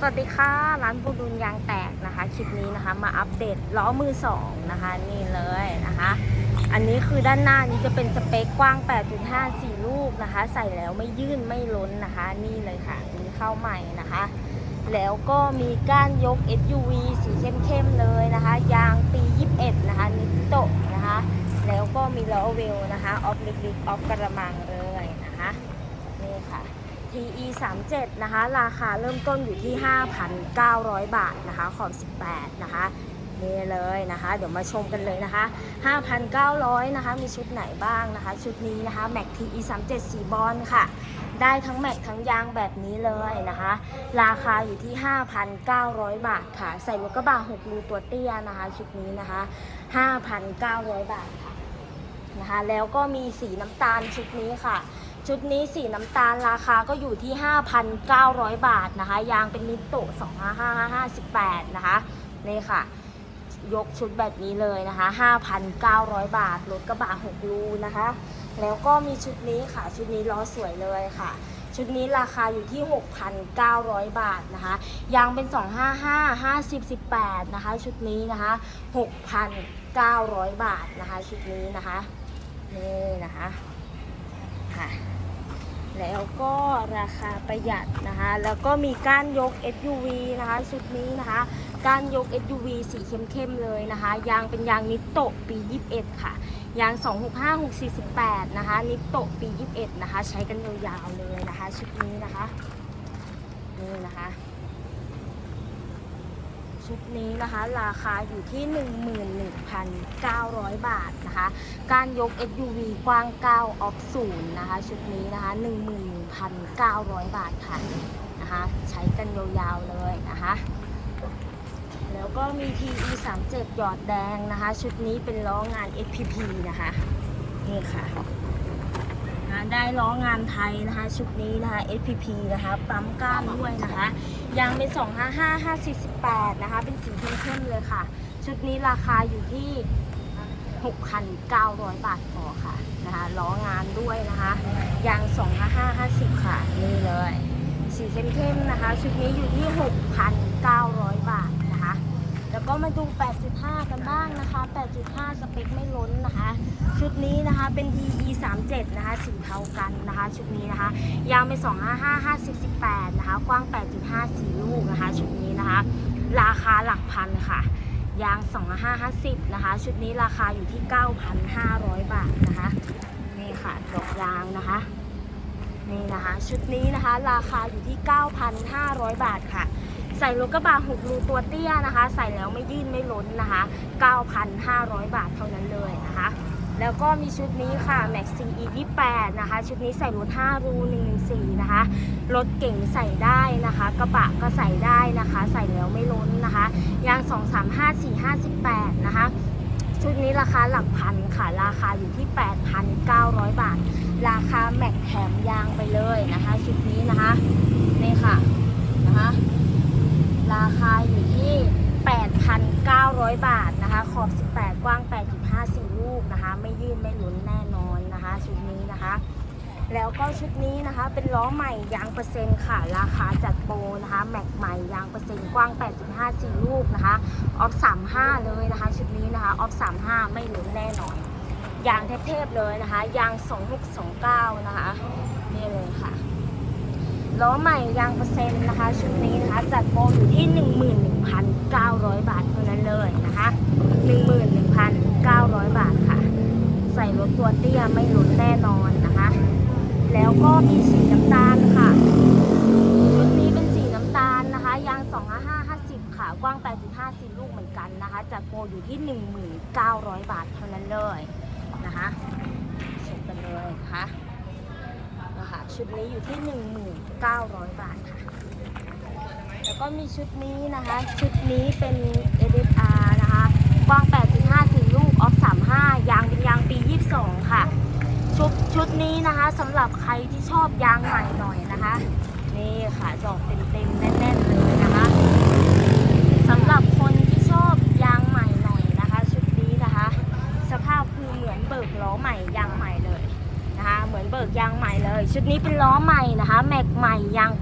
สวัสดีค่ะ ร้านบูดุลยางแตกนะคะ คลิปนี้นะคะ มาอัปเดตล้อมือสองนะคะ นี่เลยนะคะ อันนี้คือด้านหน้านี้จะเป็นสเปคกว้าง 8.5 4 ลูกนะคะ ใส่แล้วไม่ยื่นไม่ล้นนะคะ นี่เลยค่ะมีเข้าใหม่นะคะ แล้วก็มีก้านยก SUV สีเข้มๆเลยนะคะ ยางปี 21 นะคะ นิโตะนะคะ แล้วก็มีล้อเวลนะคะ ออฟลิกๆออฟกระมังเลยนะคะ นี่ค่ะ TE 37นะคะ ราคาเริ่มต้นอยู่ที่ 5,900 บาทนะคะขอบ18 นะคะนี่เลยนะคะ เดี๋ยวมาชมกันเลยนะคะ 5,900 นะคะ มีชุดไหนบ้างนะคะ ชุดนี้นะคะ Mac TE 37สีบอลค่ะ ได้ทั้งแม็กทั้งยางแบบนี้เลยนะคะ ราคาอยู่ที่ 5,900 บาทค่ะ ใส่รถกระบะ6รูตัวเตี้ยนะคะ ชุดนี้นะคะ 5,900 บาทค่ะนะคะ แล้วก็มีสีน้ำตาลชุดนี้ค่ะ ชุดนี้สีน้ำตาลราคาก็อยู่ที่ 5,900 บาทนะคะ ยางเป็นนิโต25558 นะคะ นี่ค่ะ ยกชุดแบบนี้เลยนะคะ 5,900 บาท รถกระบะ6รูนะคะ แล้วก็มีชุดนี้ค่ะ ชุดนี้ล้อสวยเลยค่ะ ชุดนี้ราคาอยู่ที่ 6,900 บาทนะคะ ยางเป็น 255 50 18 นะคะ ชุดนี้นะคะ 6,900 บาทนะคะ ชุดนี้นะคะ นี่นะคะ ค่ะ แล้วก็ราคาประหยัดนะคะ แล้วก็มีก้านยก SUV นะคะชุดนี้นะคะก้านยก SUV สีเข้มๆเลยนะคะ ยางเป็นยางนิโตะปี 21 ค่ะ ยาง 265 648 นะคะ นิโตะปี 21 นะคะ ใช้กันยาวๆเลยนะคะ ชุดนี้นะคะ นี่นะคะ ชุดนี้นะคะ ราคาอยู่ที่ 11,900 บาทนะคะ การยก SUV กว้าง 9 ออฟศูนย์นะคะ ชุดนี้นะคะ 11,900 บาทค่ะนะคะ ใช้กันยาวๆเลยนะคะแล้วก็มี TE 3 7หยอดแดงนะคะ ชุดนี้เป็นล้องาน SPP นะคะ นี่ค่ะได้ล้องานไทยนะคะ ชุดนี้นะคะ SPP นะคะ ปั๊มก้านด้วยนะคะ ยางเป็น 255 50 18นะคะ เป็นสีเข้มๆเลยค่ะ ชุดนี้ราคาอยู่ที่ 6,900 บาทพอค่ะนะคะล้องานด้วยนะคะยาง 255 50 ค่ะ นี่เลย สีเข้มๆนะคะ ชุดนี้อยู่ที่ 6,900 บาท แล้วก็มาดู 8.5 กันบ้างนะคะ 8.5 สเปคไม่ล้นนะคะ ชุดนี้นะคะเป็น TE 37นะคะสีเทากันนะคะ ชุดนี้นะคะ ยาวเป็น255 50 18 นะคะ กว้าง 8.5 4ลูกนะคะ ชุดนี้นะคะ ราคาหลักพันค่ะ ยาง 2550 นะคะ ชุดนี้ราคาอยู่ที่ 9,500 บาทนะคะ นี่ค่ะดอกยางนะคะนี่นะคะ ชุดนี้นะคะ ราคาอยู่ที่ 9,500 บาทค่ะ ใส่รถกระบะหกรูตัวเตี้ยนะคะ ใส่แล้วไม่ยื่นไม่ล้นนะคะ 9,500 บาทเท่านั้นเลยนะคะ แล้วก็มีชุดนี้ค่ะ Max CE 28นะคะ ชุดนี้ใส่รถ5รู114นะคะ รถเก่งใส่ได้นะคะ กระบะก็ใส่ได้นะคะ ใส่แล้วไม่ล้นนะคะ ยาง 235 458 นะคะชุดนี้ราคาหลักพันค่ะ ราคาอยู่ที่ 8,900 บาท ราคาแม็กแถมยางไปเลยนะคะ ชุดนี้นะคะนี่ค่ะนะคะ ราคาอยู่ที่ 8,900 บาทนะคะ ขอบ 18 กว้าง 8.54 ลูกนะคะ ไม่ยื่นไม่หลุนแน่นอนนะคะ ชุดนี้นะคะ แล้วก็ชุดนี้นะคะ เป็นล้อใหม่ยางเปอร์เซ็นต์ค่ะ ราคาจัดโปรนะคะ แม็กใหม่ยางเปอร์เซ็นต์กว้าง 8.54 ลูกนะคะ ออฟ 35 เลยนะคะ ชุดนี้นะคะ ออฟ 35 ไม่หลุนแน่นอน ยางเทพๆเลยนะคะ ยาง 2629 นะคะ นี่เลยค่ะ ล้อใหม่ยางเปอร์เซ็นต์นะคะ ชุดนี้นะคะจัดโปรอยู่ที่ 11,900 บาทเท่านั้นเลยนะคะ 11,900 บาทค่ะ ใส่รถตัวเตี้ยไม่หลุดแน่นอนนะคะ แล้วก็มีสีน้ำตาลค่ะ ชุดนี้เป็นสีน้ำตาลนะคะ ยาง 25550 ค่ะ กว้าง 8.54ลูกเหมือนกันนะคะ จัดโปรอยู่ที่ 1900 บาทเท่านั้นเลยนะคะชมกันเลยนะคะ นะคะ ชุดนี้อยู่ที่ 1,900 บาทค่ะ แล้วก็มีชุดนี้นะคะ ชุดนี้เป็น SSR นะคะ กว้าง 8.54ลูก ออฟ 35 ยางเป็นยางปี 22 ค่ะ ชุดชุดนี้นะคะสำหรับใครที่ชอบยางใหม่หน่อยนะคะ นี่ค่ะดอกเต็มๆแน่นๆเลย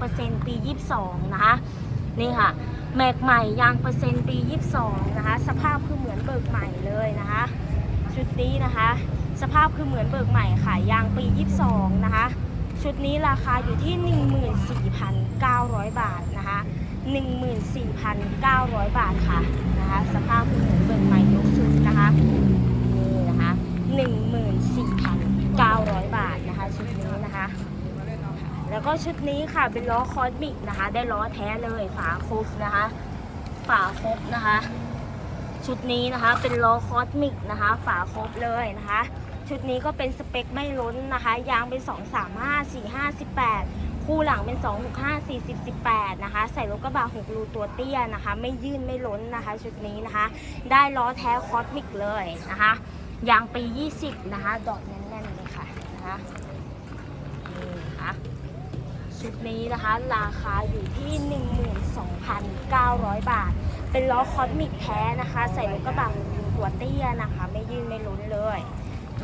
เอร์เซ็นต์ปี 22 นะคะ นี่ค่ะ แมกใหม่ยางเปอร์เซ็นต์ปี 22 นะคะ สภาพคือเหมือนเบิกใหม่เลยนะคะ ชุดนี้นะคะ สภาพคือเหมือนเบิกใหม่ค่ะ ยางปี 22 นะคะ ชุดนี้ราคาอยู่ที่ 14,900 บาทนะคะ 14,900 บาทค่ะนะคะ สภาพคือเหมือนเบิกใหม่ยกชุดนะคะ นี่นะคะ 14,900 แล้วก็ชุดนี้ค่ะเป็นล้อคอสมิกนะคะ ได้ล้อแท้เลยฝาครบนะคะ ฝาครบนะคะ ชุดนี้นะคะเป็นล้อคอสมิกนะคะ ฝาครบเลยนะคะ ชุดนี้ก็เป็นสเปคไม่ล้นนะคะ ยางเป็น 2 3 5 4 5 18 คู่หลังเป็น 2 6 5 4 0 18 นะคะ ใส่รถกระบะ6รูตัวเตี้ยนะคะ ไม่ยื่นไม่ล้นนะคะ ชุดนี้นะคะ ได้ล้อแท้คอสมิกเลยนะคะยางปี 20 นะคะ ดอกแน่นๆเลยค่ะนะคะนี่นะคะ ชุดนี้นะคะ ราคาอยู่ที่ 12,900 บาท เป็นล้อคอสมิกแท้นะคะ ใส่รถกระบะตัวเตี้ยนะคะ ไม่ยื่นไม่ล้นเลย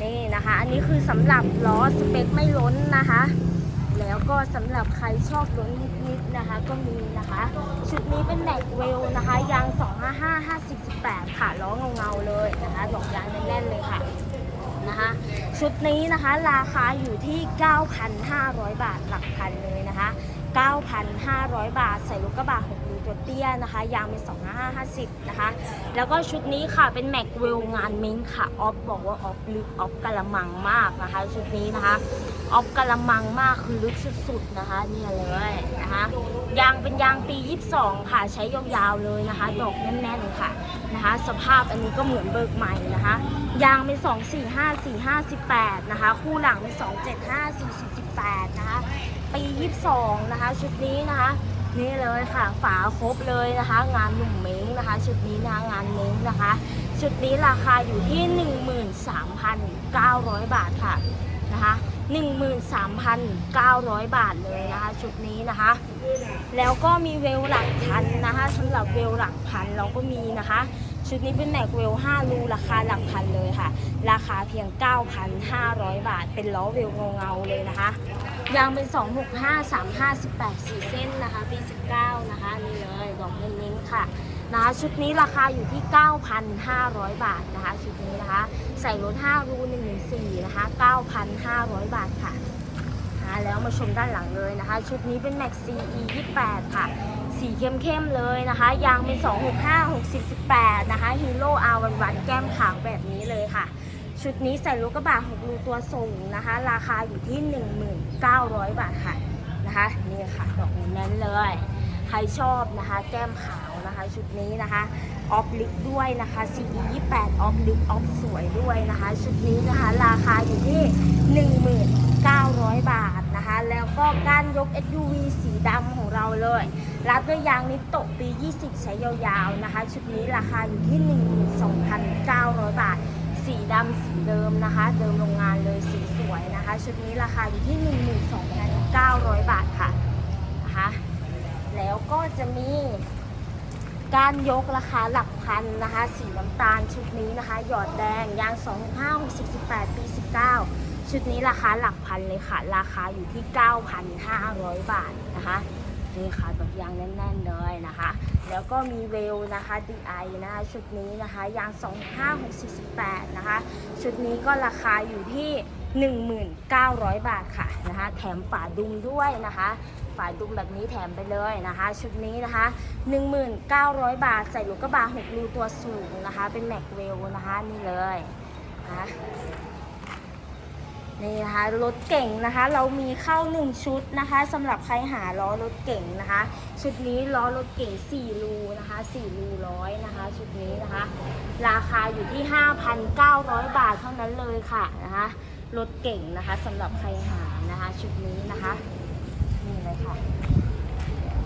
นี่นะคะ อันนี้คือสำหรับล้อสเปคไม่ล้นนะคะ แล้วก็สำหรับใครชอบล้นนิดๆนะคะ ก็มีนะคะ ชุดนี้เป็นแม็กเวลนะคะยาง 255 518 ค่ะล้อเงาๆเลยนะคะดอกยางแน่นๆเลยค่ะนะคะชุดนี้นะคะราคาอยู่ที่ 9,500 บาทหลักพันเลย นะคะ9,500 บาท ใส่ลูกกระบะ6รูตัวเตี้ยนะคะ ยางเป็น2550 นะคะ แล้วก็ชุดนี้ค่ะเป็นแม็กเวลงานมิงค่ะ ออฟบอกว่าออฟลึกออฟกะละมังมากนะคะ ชุดนี้นะคะออฟกะละมังมากคือลึกสุดๆนะคะเนี่ยเลยนะคะยางเป็นยางปี 22 ค่ะ ใช้ยาวๆเลยนะคะ ดอกแน่นๆค่ะนะคะ สภาพอันนี้ก็เหมือนเบิกใหม่นะคะ ยางเป็น 2 4 5 4 5 18 นะคะ คู่หลังเป็น 2 7 5 4 18 นะคะ ปี 22 นะคะ ชุดนี้นะคะ นี่เลยค่ะ ฝาครบเลยนะคะ งานหนุ่มเม้งนะคะ ชุดนี้นะคะงานเม้งนะคะ ชุดนี้ราคาอยู่ที่ 13,900 บาทค่ะนะคะ13,900 บาทเลยนะคะ ชุดนี้นะคะ แล้วก็มีเวลหลักพันนะคะสำหรับเวลหลักพันเราก็มีนะคะ ชุดนี้เป็นแม็กเวล5รูราคาหลักพันเลยค่ะ ราคาเพียง 9,500 บาท เป็นล้อเวลเงาๆเลยนะคะ ยางเป็น 265 35 18 4 เส้นนะคะปี19 นะคะ นี่เลยดอกเน้นๆค่ะนะคะชุดนี้ราคาอยู่ที่ 9,500 บาทนะคะชุดนี้นะคะ ใส่รถ5รู114 นะคะ 9,500 บาทค่ะนะะแล้วมาชมด้านหลังเลยนะคะ ชุดนี้เป็น Max CE 28 ค่ะ สีเข้มๆเลยนะคะ ยางเป็น 265 60 18 นะคะ Hero R วันวันแก้มขาวแบบนี้เลยค่ะ ชุดนี้ใส่รถกกระบะ6รูตัวส่งนะคะ ราคาอยู่ที่ 1900 บาทค่ะนะคะนี่ค่ะดอกแน่นเลย ใครชอบนะคะ แก้มขาวนะคะชุดนี้นะคะออฟลิกด้วยนะคะ CE 28ออฟลิกออฟสวยด้วยนะคะ ชุดนี้นะคะ ราคาอยู่ที่ 1900 บาทนะคะ แล้วก็การยก SUV สีดำของเราเลยรัดด้วยยางนิโตปี 20 ใช้ยาวๆนะคะ ชุดนี้ราคาอยู่ที่ 12,900 บาท สีดำสีเดิมนะคะ เดิมโรงงานเลยสีสวยนะคะ ชุดนี้ราคาอยู่ที่ 12,900 บาทค่ะนะคะแล้วก็จะมีการยกราคาหลักพันนะคะ สีน้ำตาลชุดนี้นะคะ หยอดแดงยาง25 6 18 ปี 19 ชุดนี้ราคาหลักพันเลยค่ะ ราคาอยู่ที่ 9,500 บาทนะคะ นี่ค่ะแบบยางแน่นๆเลยนะคะ แล้วก็มีเวลนะคะ DI นะคะชุดนี้นะคะยาง 25 60 18นะคะ ชุดนี้ก็ราคาอยู่ที่ 1,900 บาทค่ะนะคะ แถมฝาดุมด้วยนะคะฝาดุมแบบนี้แถมไปเลยนะคะ ชุดนี้นะคะ 1,900บาท ใส่ลูกกระบะ6รูตัวสูงนะคะ เป็นแม็กเวลนะคะนี่เลยนะคะ นี่นะคะรถเก่งนะคะ เรามีเข้า1ชุดนะคะสำหรับใครหาล้อรถเก่งนะคะ ชุดนี้ล้อรถเก่ง4รูนะคะ4รูร้อยนะคะ ชุดนี้นะคะ ราคาอยู่ที่ 5,900 บาทเท่านั้นเลยค่ะนะคะรถเก่งนะคะสำหรับใครหานะคะ ชุดนี้นะคะนี่เลยค่ะ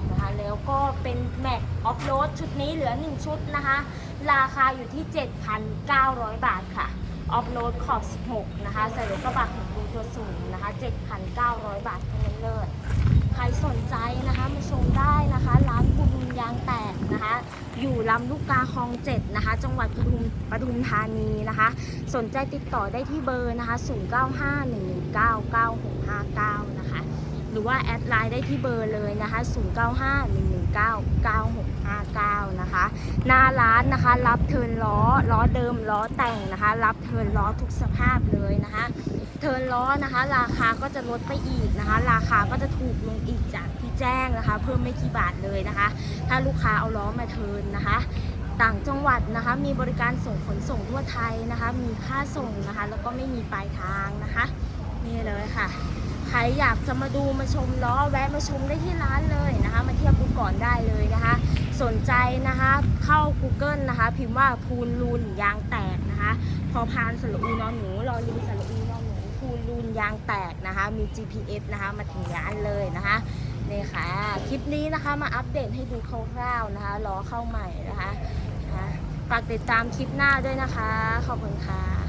นะคะแล้วก็เป็นแม็กออฟโรดชุดนี้เหลือ 1 ชุดนะคะ ราคาอยู่ที่ 7,900 บาทค่ะ ออฟโรดขอบ 16 นะคะ ใส่รถกระบะของดูตัวสูงนะคะ 7,900 บาทเท่านั้นเลย ใครสนใจนะคะมาชมได้นะคะ ร้านบุญยางแตกนะคะ อยู่ลำลูกกาคลองเจ็ดนะคะ จังหวัดปทุมปทุมธานีนะคะ สนใจติดต่อได้ที่เบอร์นะคะ 0951199659 นะคะ หรือว่าแอดไลน์ได้ที่เบอร์เลยนะคะ 095119 9659 นะคะ หน้าร้านนะคะ รับเทินล้อล้อเดิมล้อแต่งนะคะ รับเทินล้อทุกสภาพเลยนะคะ เทินล้อนะคะ ราคาก็จะลดไปอีกนะคะ ราคาก็จะถูกลงอีกจากที่แจ้งนะคะ เพิ่มไม่กี่บาทเลยนะคะ ถ้าลูกค้าเอาล้อมาเทินนะคะต่างจังหวัดนะคะมีบริการส่งขนส่งทั่วไทยนะคะ มีค่าส่งนะคะ แล้วก็ไม่มีปลายทางนะคะนี่เลยค่ะ ใครอยากจะมาดูมาชมล้อแวะมาชมได้ที่ร้านเลยนะคะ มาเทียบดูก่อนได้เลยนะคะ สนใจนะคะเข้า Google นะคะ พิมพ์ว่าพูนลูนยางแตกนะคะพอพานสระอูนอนหนูรอลิงสระอูนอนหนูพูนลูนยางแตกนะคะ มี GPS นะคะมาถึงร้านเลยนะคะนี่ค่ะคลิปนี้นะคะมาอัปเดตให้ดูคร่าวๆนะคะล้อเข้าใหม่นะคะนะคะฝากติดตามคลิปหน้าด้วยนะคะ ขอบคุณค่ะ